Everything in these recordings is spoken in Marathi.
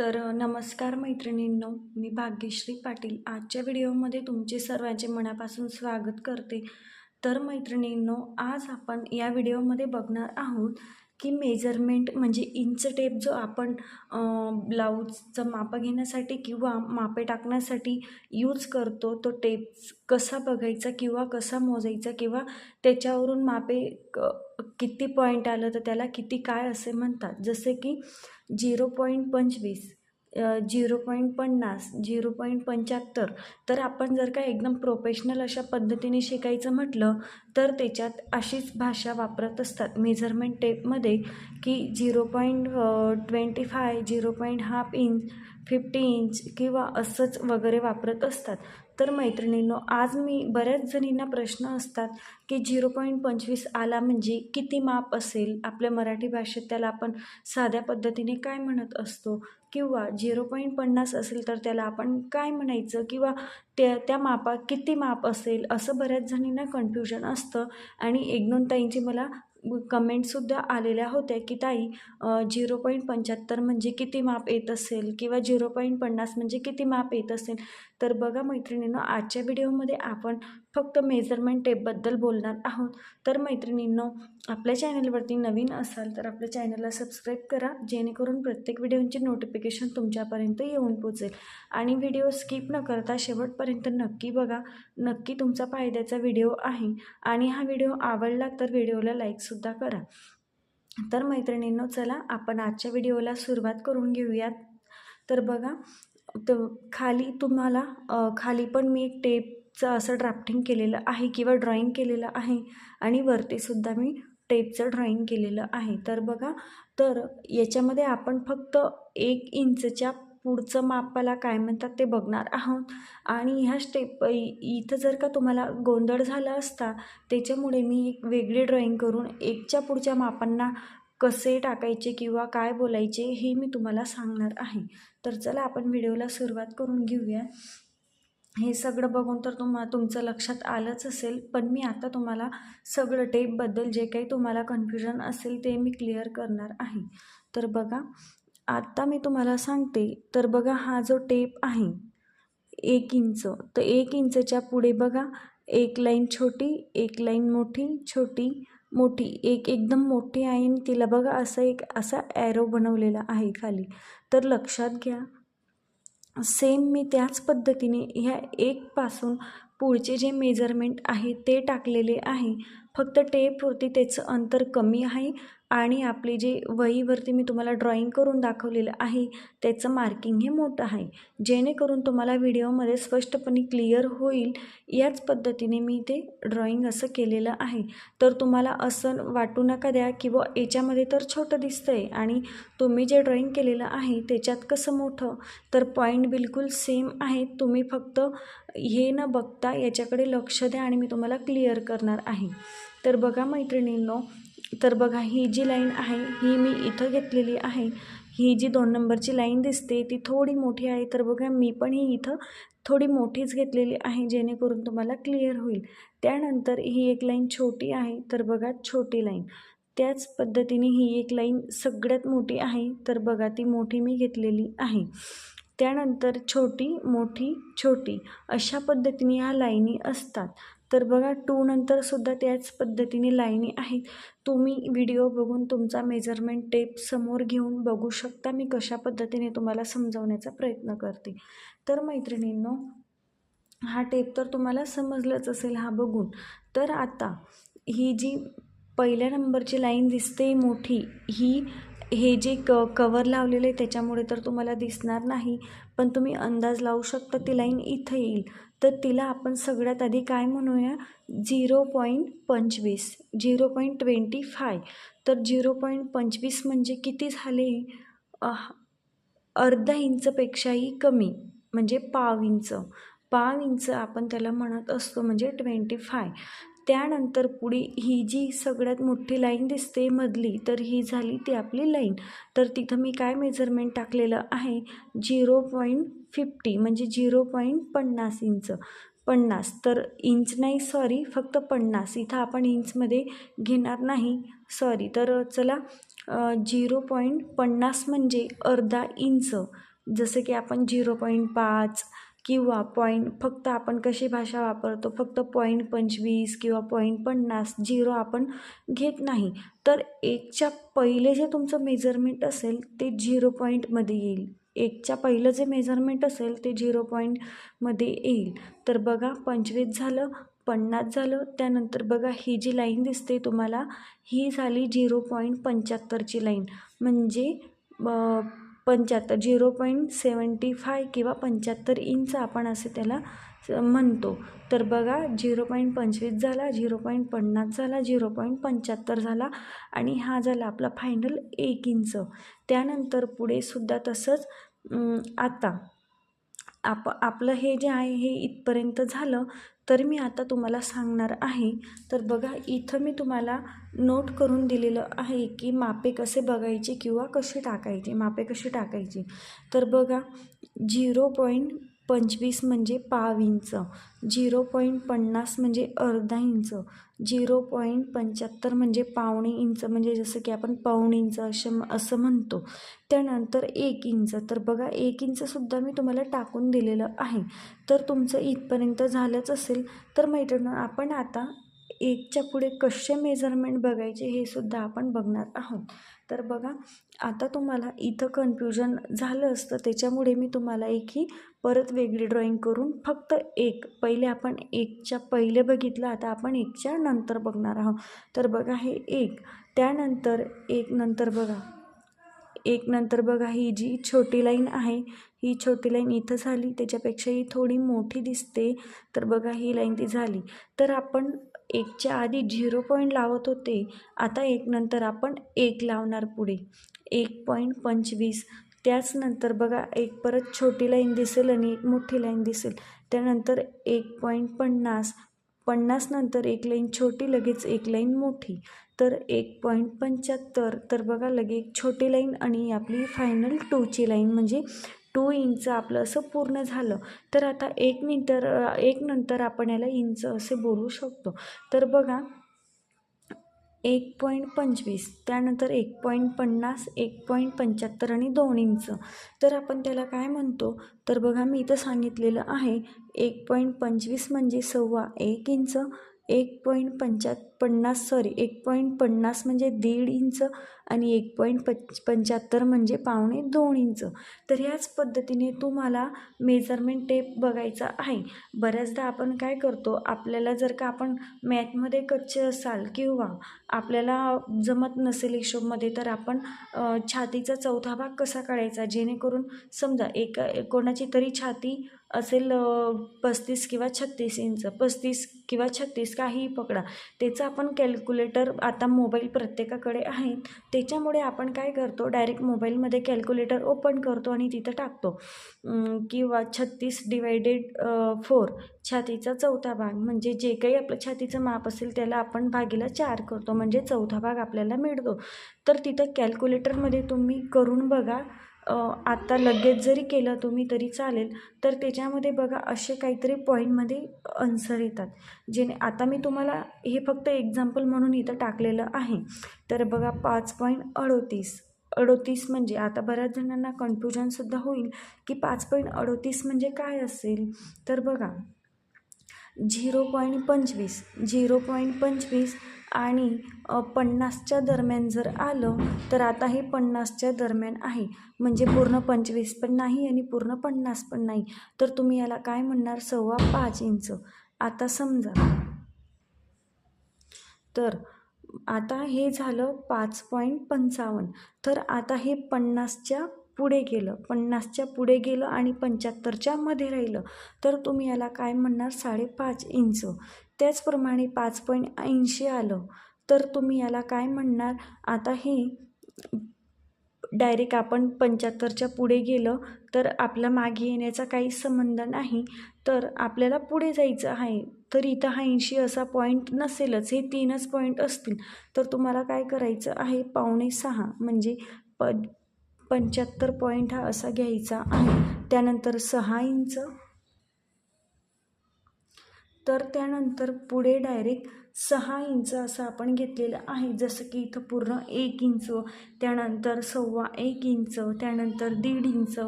तर नमस्कार मैत्रिणींनो मी भाग्यश्री पाटील. आजच्या व्हिडिओमध्ये तुमचे सर्वांचे मनापासून स्वागत करते. तर मैत्रिणींनो आज आपण या व्हिडिओमध्ये बघणार आहोत की मेजरमेंट म्हणजे इंच टेप जो आपण ब्लाऊजचं मापं घेण्यासाठी किंवा मापे टाकण्यासाठी यूज करतो तो टेप कसा बघायचा किंवा कसा मोजायचा किंवा त्याच्यावरून मापे क किती पॉईंट आलं तर त्याला किती काय असे म्हणतात. जसे की झिरो पॉईंट पंचवीस. झिरो पॉईंट पन्नास झिरो पॉईंट पंच्याहत्तर तर आपण जर का एकदम प्रोफेशनल अशा पद्धतीने शिकायचं म्हटलं तर त्याच्यात अशीच भाषा वापरत असतात. मेजरमेंट टेपमध्ये की zero point twenty five zero point half inch fifty inch किंवा असंच वगैरे वापरत असतात. तर मैत्रिणींनो आज मी बऱ्याच जणींना प्रश्न असतात की झिरो पॉईंट पंचवीस आला म्हणजे किती माप असेल? आपल्या मराठी भाषेत त्याला आपण साध्या पद्धतीने काय म्हणत असतो? किंवा झिरो पॉईंट पन्नास असेल तर त्याला आपण काय म्हणायचं? किंवा त्या त्या मापात किती माप असेल? असं बऱ्याच जणींना कन्फ्युजन असतं. आणि एक दोन ताईंची मला कमेंटसुद्धा आलेल्या होत्या की ताई झिरो पॉईंट पंच्याहत्तर म्हणजे किती माप येत असेल किंवा झिरो पॉईंट पन्नास म्हणजे किती माप येत असेल? तर बघा मैत्रिणीनं आजच्या व्हिडिओमध्ये आपण फक्त मेजरमेंट टेपबद्दल बोलणार आहोत. तर मैत्रिणींनो आपल्या चॅनलवरती नवीन असाल तर आपल्या चॅनलला सबस्क्राईब करा जेणेकरून प्रत्येक व्हिडिओची नोटिफिकेशन तुमच्यापर्यंत येऊन पोचेल. आणि व्हिडिओ स्किप न करता शेवटपर्यंत नक्की बघा नक्की तुमचा फायद्याचा व्हिडिओ आहे. आणि हा व्हिडिओ आवडला तर व्हिडिओला लाईकसुद्धा करा. तर मैत्रिणींनो चला आपण आजच्या व्हिडिओला सुरुवात करून घेऊयात. तर बघा तर खाली तुम्हाला खाली पण मी एक टेप चं असं ड्राफ्टिंग केलेलं आहे किंवा ड्रॉईंग केलेलं आहे. आणि वरतीसुद्धा मी टेपचं ड्रॉईंग केलेलं आहे. तर बघा तर याच्यामध्ये आपण फक्त एक इंचच्या पुढचं मापाला काय म्हणतात ते बघणार आहोत. आणि ह्या स्टेप इथं जर का तुम्हाला गोंधळ झाला असता त्याच्यामुळे मी एक वेगळी ड्रॉईंग करून एकच्या पुढच्या मापांना कसे टाकायचे किंवा काय बोलायचे हे मी तुम्हाला सांगणार आहे. तर चला आपण व्हिडिओला सुरुवात करून घेऊया. हे सगळं बघून तर तुम्हा तुमचं लक्षात आलंच असेल पण मी आता तुम्हाला सगळं टेपबद्दल जे काही तुम्हाला कन्फ्युजन असेल ते मी क्लिअर करणार आहे. तर बघा आत्ता मी तुम्हाला सांगते तर बघा हा जो टेप आहे एक इंच तर एक इंचच्या पुढे बघा एक लाईन छोटी एक लाईन मोठी छोटी मोठी एक एकदम मोठी आहे आणि तिला बघा असं एक असा ॲरो बनवलेला आहे खाली. तर लक्षात घ्या सेम मी त्याच पद्धतीने ह्या एकपासून पुढचे जे मेजरमेंट आहे ते टाकलेले आहे. फक्त टेपवरती त्याचं अंतर कमी आहे. आणि आपले जे वहीवरती मी तुम्हाला ड्रॉईंग करून दाखवलेलं आहे त्याचं मार्किंग हे मोठं आहे. जेणेकरून तुम्हाला व्हिडिओमध्ये स्पष्टपणे क्लिअर होईल याच पद्धतीने मी ते ड्रॉईंग असं केलेलं आहे. तर तुम्हाला असं वाटू नका द्या किंवा याच्यामध्ये तर छोटं दिसतं आहे आणि तुम्ही जे ड्रॉईंग केलेलं आहे त्याच्यात कसं मोठं? तर पॉईंट बिलकुल सेम आहे. तुम्ही फक्त हे न बघता याच्याकडे लक्ष द्या आणि मी तुम्हाला क्लिअर करणार आहे. तर बघा मैत्रिणींनो तर बघा ही जी लाईन आहे ही मी इथं घेतलेली आहे. ही जी दोन नंबरची लाईन दिसते ती थोडी मोठी आहे. तर बघा मी पण ही इथं थोडी मोठीच घेतलेली आहे जेणेकरून तुम्हाला क्लिअर होईल. त्यानंतर ही एक लाईन छोटी आहे. तर बघा छोटी लाईन. त्याच पद्धतीने ही एक लाईन सगळ्यात मोठी आहे. तर बघा ती मोठी मी घेतलेली आहे. त्यानंतर छोटी मोठी छोटी. अशा पद्धतीने ह्या लाईनी असतात. तर बघा टू नंतरसुद्धा त्याच पद्धतीने लाईनी आहेत. तुम्ही व्हिडिओ बघून तुमचा मेजरमेंट टेप समोर घेऊन बघू शकता. मी कशा पद्धतीने तुम्हाला समजावण्याचा प्रयत्न करते. तर मैत्रिणींनो हा टेप तर तुम्हाला समजलंच असेल हा बघून. तर आता ही जी पहिल्या नंबरची लाईन दिसते मोठी ही हे जे क कवर लावलेलं आहे त्याच्यामुळे तर तुम्हाला दिसणार नाही. पण तुम्ही अंदाज लावू शकता ती लाईन इथं येईल. तर तिला आपण सगळ्यात आधी काय म्हणूया? झिरो पॉईंट पंचवीस. Zero point twenty five. तर झिरो पॉईंट पंचवीस म्हणजे किती झाले? अर्धा इंचपेक्षाही कमी. म्हणजे पाव इंच. पाव इंच आपण त्याला म्हणत असतो म्हणजे ट्वेंटी फाय. त्यानंतर पुढे ही जी सगळ्यात मोठी लाईन दिसते मधली तर ही झाली ती आपली लाईन तर तिथं मी काय मेजरमेंट टाकलेलं आहे? झिरो पॉईंट फिफ्टी म्हणजे झिरो पॉईंट पन्नास इंच. पन्नास तर इंच नाही सॉरी फक्त पन्नास. इथं आपण इंचमध्ये घेणार नाही सॉरी तर चला झिरो पॉईंट पन्नास म्हणजे अर्धा इंच. जसं की आपण झिरो पॉईंट पाच किंवा पॉईंट फक्त आपण कशी भाषा वापरतो? फक्त पॉईंट पंचवीस किंवा पॉईंट पन्नास झिरो आपण घेत नाही. तर एकच्या पहिले जे तुमचं मेजरमेंट असेल ते झिरो पॉईंटमध्ये येईल. एकच्या पहिलं जे मेजरमेंट असेल ते झिरो पॉईंटमध्ये येईल. तर बघा पंचवीस झालं पन्नास झालं त्यानंतर बघा ही जी लाईन दिसते तुम्हाला ही झाली झिरो पॉईंट पंच्याहत्तरची लाईन म्हणजे पंच्याहत्तर झिरो पॉईंट सेवन्टी फाय किंवा पंच्याहत्तर इंच आपण असे त्याला म्हणतो. तर बघा झिरो पॉईंट पंचवीस झाला झिरो पॉईंट पन्नास झाला झिरो पॉईंट पंच्याहत्तर झाला आणि हा झाला आपला फायनल एक इंच. त्यानंतर पुढे सुद्धा तसंच आता आप आपलं हे जे आहे हे इथपर्यंत झालं. तर मी आता तुम्हाला सांगणार आहे. तर बघा इथं मी तुम्हाला नोट करून दिलेलं आहे की मापे कसे बघायचे किंवा कसे टाकायचे मापे कसे टाकायचे. तर बघा झिरो पॉईंट पंचवीस म्हणजे पाव इंच झिरो पॉईंट पन्नास म्हणजे अर्धा इंच झिरो पॉईंट पंच्याहत्तर म्हणजे पावणे इंच म्हणजे जसं की आपण पाऊण इंच असं असं म्हणतो. त्यानंतर एक इंच तर बघा एक इंचसुद्धा मी तुम्हाला टाकून दिलेलं आहे. तर तुमचं इथपर्यंत झालंच असेल. तर मैत्रिणी आपण आता एकच्या पुढे कसे मेजरमेंट बघायचे हे सुद्धा आपण बघणार आहोत. तर बघा आता तुम्हाला इथं कन्फ्युजन झालं असतं त्याच्यामुळे मी तुम्हाला एक ही परत वेगळी ड्रॉईंग करून फक्त एक पहिले आपण एकच्या पहिले बघितलं आता आपण एकच्या नंतर बघणार आहोत. तर बघा हे एक त्यानंतर एक नंतर बघा. एक नंतर बघा ही जी छोटी लाईन आहे ही छोटी लाईन इथं झाली त्याच्यापेक्षा ही थोडी मोठी दिसते. तर बघा ही लाईन ती झाली. तर आपण एकच्या आधी झिरो पॉईंट लावत होते. आता एक नंतर आपण एक लावणार पुढे. एक पॉईंट पंचवीस. त्याचनंतर बघा एक परत छोटी लाईन दिसेल आणि एक मोठी लाईन दिसेल. त्यानंतर एक पॉईंट पन्नास. पन्नास नंतर एक लाईन छोटी लगेच एक लाईन मोठी. तर एक पॉईंट पंच्याहत्तर. तर बघा लगे एक छोटी लाईन आणि आपली फायनल टूची लाईन म्हणजे टू इंच आपलं असं पूर्ण झालं तर आता एक नंतर एक नंतर आपण याला इंच असे बोलू शकतो. तर बघा एक पॉईंट पंचवीस त्यानंतर एक पॉईंट पन्नास एक पॉईंट पंच्याहत्तर आणि दोन इंच. तर आपण त्याला काय म्हणतो? तर बघा मी इथं सांगितलेलं आहे एक पॉईंट पंचवीस म्हणजे सव्वा एक इंच एक पॉईंट पंच्याहत्तर पन्नास सॉरी एक पॉईंट पन्नास म्हणजे दीड इंच आणि एक पॉईंट पंच पंच्याहत्तर म्हणजे पावणे दोन इंच. तर ह्याच पद्धतीने तुम्हाला मेजरमेंट टेप बघायचा आहे. बऱ्याचदा आपण काय करतो आपल्याला जर का आपण मॅथमध्ये कच्चे असाल किंवा आपल्याला जमत नसेल हिशोबमध्ये तर आपण छातीचा चौथा भाग कसा काढायचा? जेणेकरून समजा एका कोणाची तरी छाती असेल पस्तीस किंवा छत्तीस इंच पस्तीस किंवा छत्तीस काहीही पकडा त्याचा आपण कॅल्क्युलेटर आता मोबाईल प्रत्येकाकडे आहे त्याच्यामुळे आपण काय करतो डायरेक्ट मोबाईलमध्ये कॅल्क्युलेटर ओपन करतो आणि तिथं टाकतो. किंवा छत्तीस डिवायडेड फोर छातीचा चौथा भाग म्हणजे जे काही आपलं छातीचं माप असेल त्याला आपण भागीला चार करतो म्हणजे चौथा भाग आपल्याला मिळतो. तर तिथं कॅल्क्युलेटरमध्ये तुम्ही करून बघा आत्ता लगेच जरी केलं तुम्ही तरी चालेल तर त्याच्यामध्ये बघा असे काहीतरी पॉईंटमध्ये आन्सर येतात. जेणे आता मी तुम्हाला हे फक्त एक्झाम्पल म्हणून इथं टाकलेलं आहे. तर बघा पाच पॉईंट अडोतीस. अडोतीस म्हणजे आता बऱ्याच जणांना कन्फ्युजनसुद्धा होईल की पाच पॉईंट अडोतीस म्हणजे काय असेल? तर बघा झिरो पॉईंट पंचवीस. झिरो पॉईंट पंचवीस आणि पन्नासच्या दरम्यान जर आलं तर आता हे पन्नासच्या दरम्यान आहे. म्हणजे पूर्ण पंचवीस पण नाही आणि पूर्ण पन्नास पण नाही. तर तुम्ही याला काय म्हणणार? सव्वा पाच इंच. आता समजा. तर आता हे झालं पाच पॉईंट पंचावन्न. तर आता हे पन्नासच्या पुढे गेलं. पन्नासच्या पुढे गेलं आणि पंच्याहत्तरच्या मध्ये राहिलं. तर तुम्ही याला काय म्हणणार? साडेपाच इंच. त्याचप्रमाणे पाच पॉईंट ऐंशी आलं तर तुम्ही याला काय म्हणणार? आता हे डायरेक्ट आपण पंच्याहत्तरच्या पुढे गेलं तर आपला मागे येण्याचा काही संबंध नाही तर आपल्याला पुढे जायचं आहे. तर इथं हा ऐंशी असा पॉईंट नसेलच हे तीनच पॉईंट असतील. तर तुम्हाला काय करायचं आहे? पावणे सहा म्हणजे प पंच्याहत्तर पॉईंट हा असा घ्यायचा आहे. त्यानंतर सहा इंच. तर त्यानंतर पुढे डायरेक्ट सहा इंच असं आपण घेतलेलं आहे. जसं की इथं पूर्ण एक इंच त्यानंतर सव्वा एक इंच त्यानंतर दीड इंच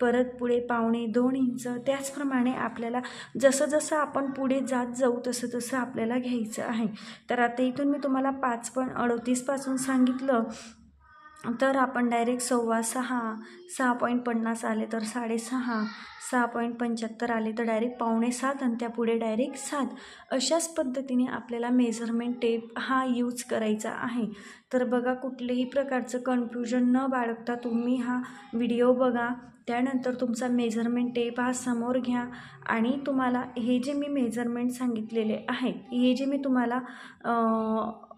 परत पुढे पावणे दोन इंच त्याचप्रमाणे आपल्याला जसं जसं आपण पुढे जात जाऊ तसं तसं आपल्याला घ्यायचं आहे. तर आता इथून मी तुम्हाला पाच पण अडतीसपासून सांगितलं. तर आपण डायरेक्ट सव्वा सहा सहा पॉईंट पन्नास आले तर साडेसहा सहा पॉईंट पंच्याहत्तर आले तर डायरेक्ट पावणे सात आणि त्यापुढे डायरेक्ट सात. अशाच पद्धतीने आपल्याला मेजरमेंट टेप हा यूज करायचा आहे. तर बघा कुठलेही प्रकारचं कन्फ्युजन न बाळगता तुम्ही हा व्हिडिओ बघा. त्यानंतर तुमचा मेजरमेंट टेप हा समोर घ्या आणि तुम्हाला हे जे मी मेजरमेंट सांगितलेले आहेत हे जे मी तुम्हाला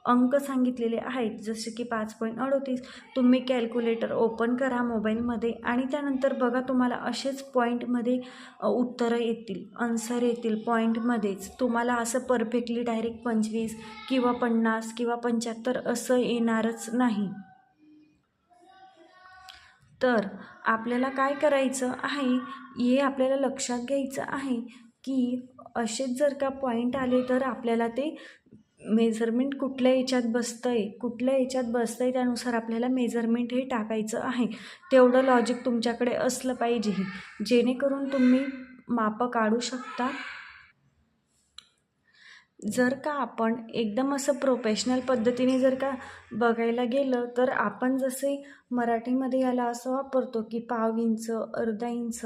अंक सांगितलेले आहेत. जसे की पाच पॉईंट अडोतीस. तुम्ही कॅल्क्युलेटर ओपन करा मोबाईलमध्ये आणि त्यानंतर बघा तुम्हाला असेच पॉईंटमध्ये उत्तरं येतील आन्सर येतील पॉईंटमध्येच तुम्हाला असं परफेक्टली डायरेक्ट पंचवीस किंवा पन्नास किंवा पंच्याहत्तर असं येणारच नाही. तर आपल्याला काय करायचं आहे? हे आपल्याला लक्षात घ्यायचं आहे की असेच जर का पॉईंट आले तर आपल्याला ते मेजरमेंट कुठल्या याच्यात बसतं आहे कुठल्या याच्यात बसतं आहे त्यानुसार आपल्याला मेजरमेंट हे टाकायचं आहे. तेवढं लॉजिक तुमच्याकडे असलं पाहिजे. जेणेकरून तुम्ही मापं काढू शकता. जर का आपण एकदम असं प्रोफेशनल पद्धतीने जर का बघायला गेलं तर आपण जसे मराठीमध्ये याला असं वापरतो की पाव इंच अर्धा इंच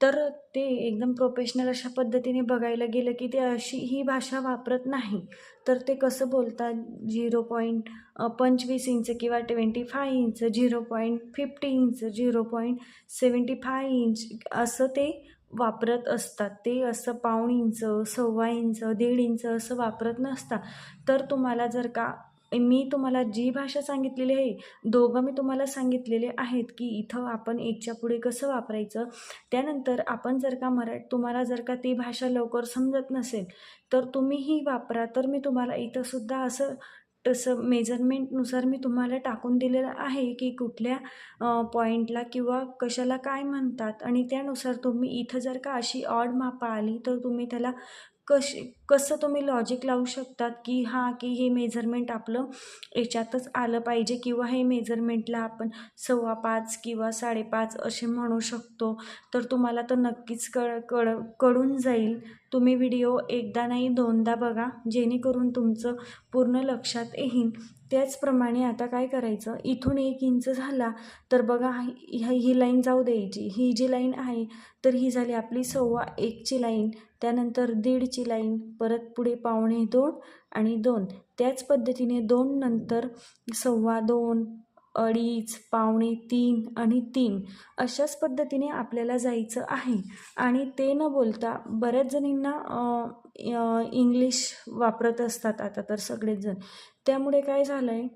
तर ते एकदम प्रोफेशनल अशा पद्धतीने बघायला गेलं की ते अशी ही भाषा वापरत नाही. तर ते कसं बोलतात? झिरो पॉईंट पंचवीस इंच किंवा twenty five inch zero point fifty inch zero point seventy five inch असं ते वापरत असतात. ते असं पाऊण इंच सव्वा इंच दीड इंच असं वापरत नसतात. तर तुम्हाला जर का मी तुम्हाला जी भाषा सांगितलेली आहे दोघं मी तुम्हाला सांगितलेले आहेत की इथं आपण एकच्या पुढे कसं वापरायचं. त्यानंतर आपण जर का मरा तुम्हाला जर का ती भाषा लवकर समजत नसेल तर तुम्हीही वापरा. तर मी तुम्हाला इथंसुद्धा असं तसं मेजरमेंटनुसार मी तुम्हाला टाकून दिलेलं आहे की कुठल्या पॉईंटला किंवा कशाला काय म्हणतात. आणि त्यानुसार तुम्ही इथं जर का अशी ऑड मापा आली तर तुम्ही त्याला कशी कसं तुम्ही लॉजिक लावू शकतात की हां की हे मेजरमेंट आपलं याच्यातच आलं पाहिजे किंवा हे मेजरमेंटला आपण सव्वा पाच किंवा साडेपाच असे म्हणू शकतो. तर तुम्हाला तर नक्कीच कळ कळ कळून जाईल. तुम्ही व्हिडिओ एकदा नाही दोनदा बघा. जेणेकरून तुमचं पूर्ण लक्षात येईल. त्याचप्रमाणे आता काय करायचं? इथून एक इंच झाला तर बघा ही ही लाईन जाऊ द्यायची. ही जी लाईन आहे तर ही झाली आपली सव्वा एकची लाईन. त्यानंतर दीडची लाईन. परत पुढे पावणे दोन आणि दोन. त्याच पद्धतीने दोन नंतर सव्वा दोन अडीच पावणे तीन आणि तीन अशाच पद्धतीने आपल्याला जायचं आहे. आणि ते न बोलता बऱ्याच जणींना इंग्लिश वापरत असतात आता तर सगळेच जण त्यामुळे काय झालं आहे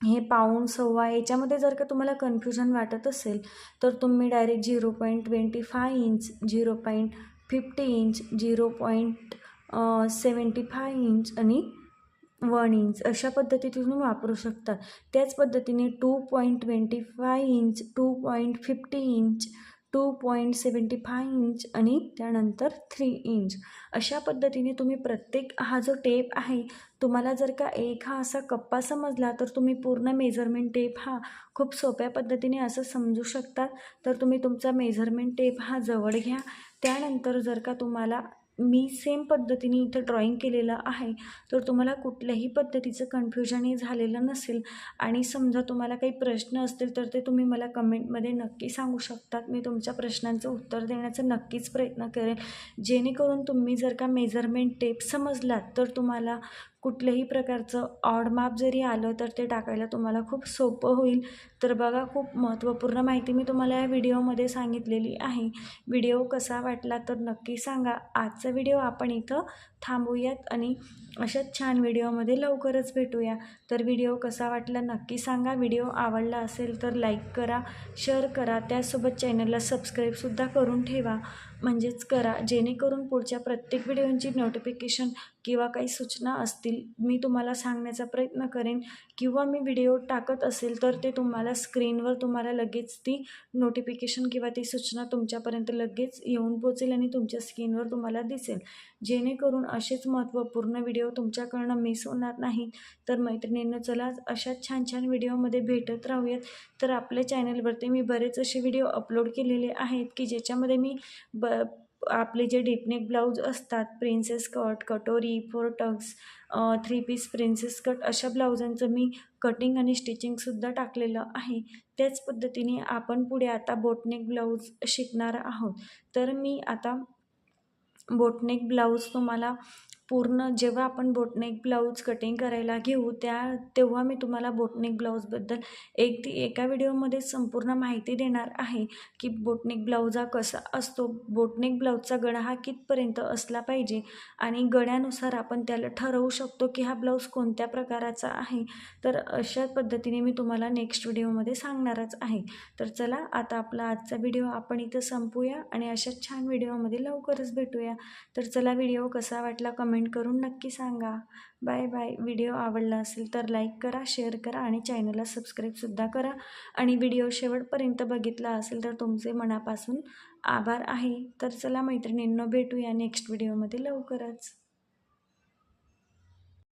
हे पाऊण सव्वा याच्यामध्ये जर का तुम्हाला कन्फ्युजन वाटत असेल तर तुम्ही direct zero point twenty five inch zero point fifty inch zero point seventy five inch आणि वन इंच अशा पद्धती तुम्ही वापरू शकता. त्याच पद्धतीने two point twenty five inch two point fifty inch two point seventy five inch आणि त्यानंतर थ्री इंच अशा पद्धतीने तुम्ही प्रत्येक हा जो टेप आहे तुम्हाला जर का एक हा असा कप्पा समजला तर तुम्ही पूर्ण मेजरमेंट टेप हा खूप सोप्या पद्धतीने असं समजू शकता. तर तुम्ही तुमचा मेजरमेंट टेप हा जवळ घ्या. त्यानंतर जर का तुम्हाला मी सेम पद्धतीने इथं ड्रॉईंग केलेलं आहे. तर तुम्हाला कुठल्याही पद्धतीचं कन्फ्युजनही झालेलं नसेल. आणि समजा तुम्हाला काही प्रश्न असतील तर ते तुम्ही मला कमेंटमध्ये नक्की सांगू शकतात. मी तुमच्या प्रश्नांचं उत्तर देण्याचा नक्कीच प्रयत्न करेन. जेणेकरून तुम्ही जर का मेजरमेंट टेप समजलात तर तुम्हाला कुठल्याही प्रकारचं ऑड माप जरी आलं तर ते टाकायला तुम्हाला खूप सोपं होईल. तर बघा खूप महत्त्वपूर्ण माहिती मी तुम्हाला या व्हिडिओमध्ये सांगितलेली आहे. व्हिडिओ कसा वाटला तर नक्की सांगा. आजचा व्हिडिओ आपण इथं थांबूयात आणि अशाच छान व्हिडिओमध्ये लवकरच भेटूया. तर व्हिडिओ कसा वाटला नक्की सांगा. व्हिडिओ आवडला असेल तर लाईक करा शेअर करा. त्यासोबत चॅनलला सबस्क्राईबसुद्धा करून ठेवा. म्हणजेच करा. जेणेकरून पुढच्या प्रत्येक व्हिडिओंची नोटिफिकेशन किंवा काही सूचना असतील मी तुम्हाला सांगण्याचा प्रयत्न करेन. किंवा मी व्हिडिओ टाकत असेल तर ते तुम्हाला स्क्रीनवर तुम्हाला लगेच ती नोटिफिकेशन किंवा ती सूचना तुमच्यापर्यंत लगेच येऊन पोचेल आणि तुमच्या स्क्रीनवर तुम्हाला दिसेल. जेणेकरून असेच महत्त्वपूर्ण व्हिडिओ तुमच्याकडनं मिस होणार नाही तर मैत्रिणींना चला अशाच छान छान व्हिडिओमध्ये भेटत राहूयात. तर आपल्या चॅनलवरती मी बरेच असे व्हिडिओ अपलोड केलेले आहेत की ज्याच्यामध्ये मी ब आपले जे डीपनेक ब्लाऊज असतात प्रिन्सेस कट कटोरी four tucks three piece princess cut अशा ब्लाऊजांचं मी कटिंग आणि स्टिचिंगसुद्धा टाकलेलं आहे. त्याच पद्धतीने आपण पुढे आता बोटनेक ब्लाऊज शिकणार आहोत. तर मी आता बोटनेक ब्लाऊज तुम्हाला पूर्ण जेव्हा आपण बोटनेक ब्लाऊज कटिंग करायला घेऊ त्या तेव्हा मी तुम्हाला बोटनेक ब्लाऊजबद्दल एक ती एका व्हिडिओमध्ये संपूर्ण माहिती देणार आहे की बोटनेक ब्लाऊज हा कसा असतो. बोटनेक ब्लाऊजचा गळा हा कितपर्यंत असला पाहिजे आणि गळ्यानुसार आपण त्याला ठरवू शकतो की हा ब्लाऊज कोणत्या प्रकाराचा आहे. तर अशा पद्धतीने मी तुम्हाला नेक्स्ट व्हिडिओमध्ये सांगणारच आहे. तर चला आता आपला आजचा व्हिडिओ आपण इथं संपूया आणि अशाच छान व्हिडिओमध्ये लवकरच भेटूया. तर चला व्हिडिओ कसा वाटला कमेंट करून नक्की सांगा. Bye bye. व्हिडिओ आवडला असेल तर लाईक करा शेअर करा आणि चॅनलला सबस्क्राईबसुद्धा करा. आणि व्हिडिओ शेवटपर्यंत बघितला असेल तर तुमचे मनापासून आभार आहे. तर चला मैत्रिणींनो भेटूया नेक्स्ट व्हिडिओमध्ये लवकरच.